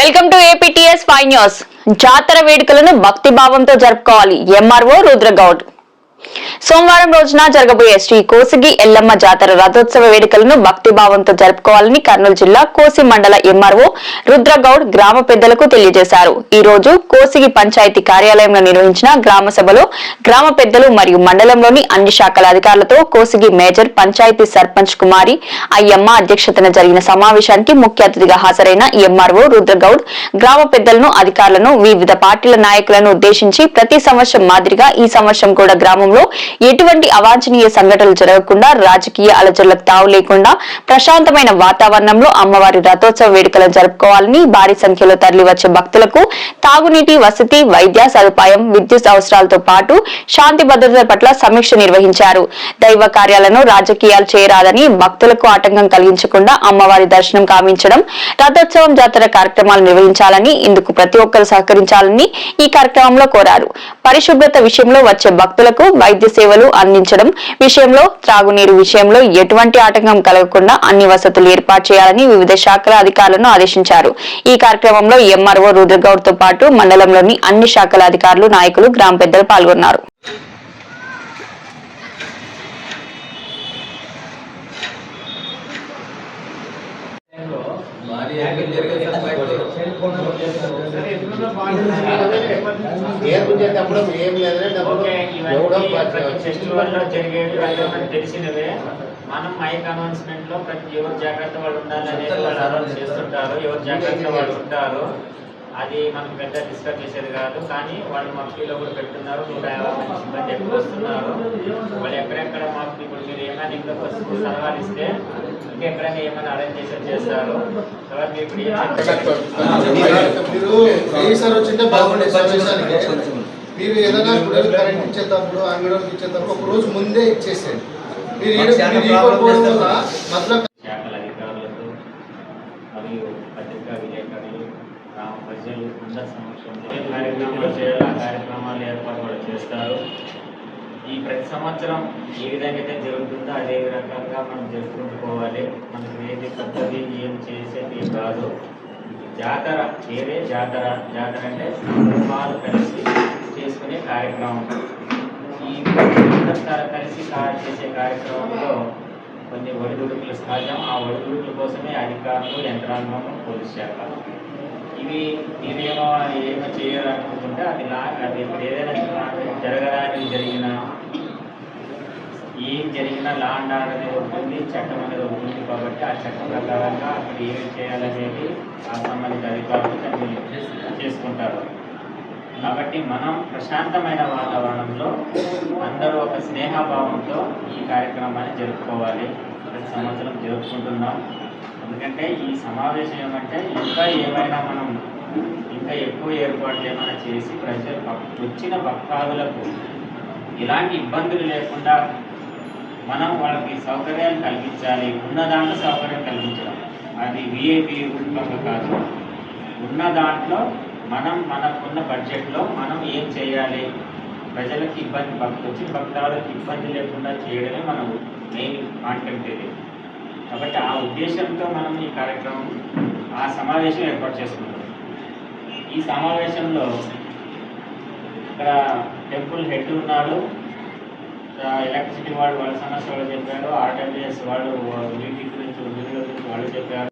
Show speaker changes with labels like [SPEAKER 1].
[SPEAKER 1] Welcome to APTS five news. జాతర వేడుకలను భక్తి భావంతో జరుపుకోవాలి. ఎంఆర్ఓ రుద్రగౌడ్. సోమవారం రోజున జరగబోయే శ్రీ కోసిగి ఎల్లమ్మ జాతర రథోత్సవ వేడుకలను భక్తి భావంతో జరుపుకోవాలని కర్నూలు జిల్లా కోసి మండల ఎంఆర్ఓ రుద్రగౌడ్ గ్రామ పెద్దలకు తెలియజేశారు. ఈ రోజు కోసిగి పంచాయతీ కార్యాలయంలో నిర్వహించిన గ్రామ సభలో గ్రామ పెద్దలు మరియు మండలంలోని అన్ని శాఖల అధికారులతో కోసిగి మేజర్ పంచాయతీ సర్పంచ్ కుమారి అయ్యమ్మ అధ్యక్షతన జరిగిన సమావేశానికి ముఖ్య అతిథిగా హాజరైన ఎంఆర్ఓ రుద్రగౌడ్ గ్రామ పెద్దలను అధికారులను వివిధ పార్టీల నాయకులను ఉద్దేశించి ప్రతి సంవత్సరం మాదిరిగా ఈ సంవత్సరం కూడా గ్రామంలో ఎటువంటి అవాంఛనీయ సంఘటనలు జరగకుండా రాజకీయ అలజడులకు తావు లేకుండా ప్రశాంతమైన వాతావరణంలో అమ్మవారి రథోత్సవ వేడుకలను జరుపుకోవాలని భారీ సంఖ్యలో తరలివచ్చే భక్తులకు తాగునీటి వసతి వైద్య సదుపాయం విద్యుత్ అవసరాలతో పాటు శాంతి భద్రతల పట్ల సమీక్ష నిర్వహించారు. దైవ కార్యాలను రాజకీయాలు చేయరాదని భక్తులకు ఆటంకం కలిగించకుండా అమ్మవారి దర్శనం కావించడం రథోత్సవం జాతర కార్యక్రమాలు నిర్వహించాలని ఇందుకు ప్రతి ఒక్కరు సహకరించాలని ఈ కార్యక్రమంలో కోరారు. పరిశుభ్రత విషయంలో వచ్చే భక్తులకు వైద్య సేవలు అందించడం విషయంలో త్రాగునీరు విషయంలో ఎటువంటి ఆటంకం కలగకుండా అన్ని వసతులు ఏర్పాటు చేయాలని వివిధ శాఖల అధికారులను ఆదేశించారు. ఈ కార్యక్రమంలో ఎంఆర్ఓ రుద్రగౌడ్తో పాటు మండలంలోని అన్ని శాఖల అధికారులు నాయకులు గ్రామ పెద్దలు పాల్గొన్నారు.
[SPEAKER 2] భారీ
[SPEAKER 3] చేసేటప్పుడు ఏం లేదని డబ్బులు
[SPEAKER 4] ఓకే
[SPEAKER 3] ఎవడో
[SPEAKER 4] ఇవన్నీ ప్రతి ఫెస్టివల్లో జరిగేవి అదే మనకు తెలిసినవే. మనం మైక్ అనౌన్స్మెంట్లో ప్రతి ఎవరు జాగ్రత్త వాళ్ళు ఉండాలి అనేది వాళ్ళు అనౌన్స్ చేస్తుంటారు. ఎవరు జాగ్రత్త వాళ్ళు ఉంటారు. అది మనం పెద్ద డిస్కస్ చేసేది కాదు. కానీ వాళ్ళు మఫ్టీలో కూడా పెడుతున్నారు. నూట యాభై మంది సిబ్బంది ఎక్కువ వస్తున్నారు? వాళ్ళు ఎక్కడెక్కడ మాకు ఇప్పుడు మీరు ఏమైనా ఇంకా ఫస్ట్ సలహాలు ఇస్తే ఇంకెక్కడైనా ఏమైనా అరేంజ్ చేసి చేస్తారు. తర్వాత ఇప్పుడు
[SPEAKER 5] వేసారు వచ్చింటే బాగుండే సర్వీసానికి మీరు ఏదైనా ఇప్పుడు కరెంట్ ఇచ్చేటప్పుడు అంగడికి ఇచ్చేటప్పుడు ఒక రోజు ముందే ఇచ్చేసేది మీరు మధ్యలో
[SPEAKER 4] మరియు పత్రికా విలేకరులు గ్రామ ప్రజలు అందరి సమక్షంలో ఏ కార్యక్రమాలు చేయాలో ఆ కార్యక్రమాలు ఏర్పాటు కూడా చేస్తారు. ఈ ప్రతి సంవత్సరం ఏ విధంగా అయితే జరుగుతుందో అదే రకంగా మనం జరుపుకుంటూ పోవాలి. మనకు ఏది పద్ధతి ఏం చేసేది ఏం కాదు జాతర వేరే జాతర జాతర అంటే కుటుంబాలు కలిసి చేసుకునే కార్యక్రమం. ఈ కుటుంబాలు కలిసి చేసే కార్యక్రమంలో కొన్ని ఒడిదుడుకులు సహజం. ఆ ఒడిదుడుకుల కోసమే అధికారులు యంత్రాంగం పోలీస్ శాఖ. ఇవి మీరేమో ఏమో చేయాలనుకుంటుంటే అది లా అది ఇప్పుడు ఏదైనా జరగడానికి జరిగిన ఏం జరిగినా లా అండ్ ఆర్డర్ అనేది ఉంటుంది చట్టం అనేది కాబట్టి ఆ చట్టం ప్రకారంగా అక్కడ ఏమి చేయాలనేది ఆ సంబంధిత అధికారులు దాన్ని చేసుకుంటారు కాబట్టి మనం ప్రశాంతమైన వాతావరణంలో అందరూ ఒక స్నేహభావంతో ఈ కార్యక్రమాన్ని జరుపుకోవాలి. ప్రతి సంవత్సరం జరుపుకుంటున్నాం. ఎందుకంటే ఈ సమావేశం ఏమంటే ఇంకా ఏమైనా మనం ఇంకా ఎక్కువ ఏర్పాట్లు ఏమైనా చేసి ప్రజలు వచ్చిన భక్తాదులకు ఇలాంటి ఇబ్బందులు లేకుండా మనం వాళ్ళకి సౌకర్యాలు కల్పించాలి. ఉన్న దాంట్లో సౌకర్యం కల్పించడం. అది విఐపి రూపంగా కాదు. ఉన్న దాంట్లో మనం మనకున్న బడ్జెట్లో మనం ఏం చేయాలి? ప్రజలకు ఇబ్బంది భక్తి వచ్చి భక్తాలకు ఇబ్బంది లేకుండా చేయడమే మనం మెయిన్ కాంటెంట్ ఇది. కాబట్టి ఆ ఉద్దేశంతో మనం ఈ కార్యక్రమం ఆ సమావేశం ఏర్పాటు చేసుకున్నాం. ఈ సమావేశంలో ఇక్కడ టెంపుల్ హెడ్ ఉన్నాడు. ఎలక్ట్రిసిటీ వాళ్ళు వాళ్ళ సమస్య వాళ్ళు చెప్పారు ఆర్డబ్ల్యూఎస్ వాళ్ళు నీటి గురించి గురించి వాళ్ళు చెప్పారు.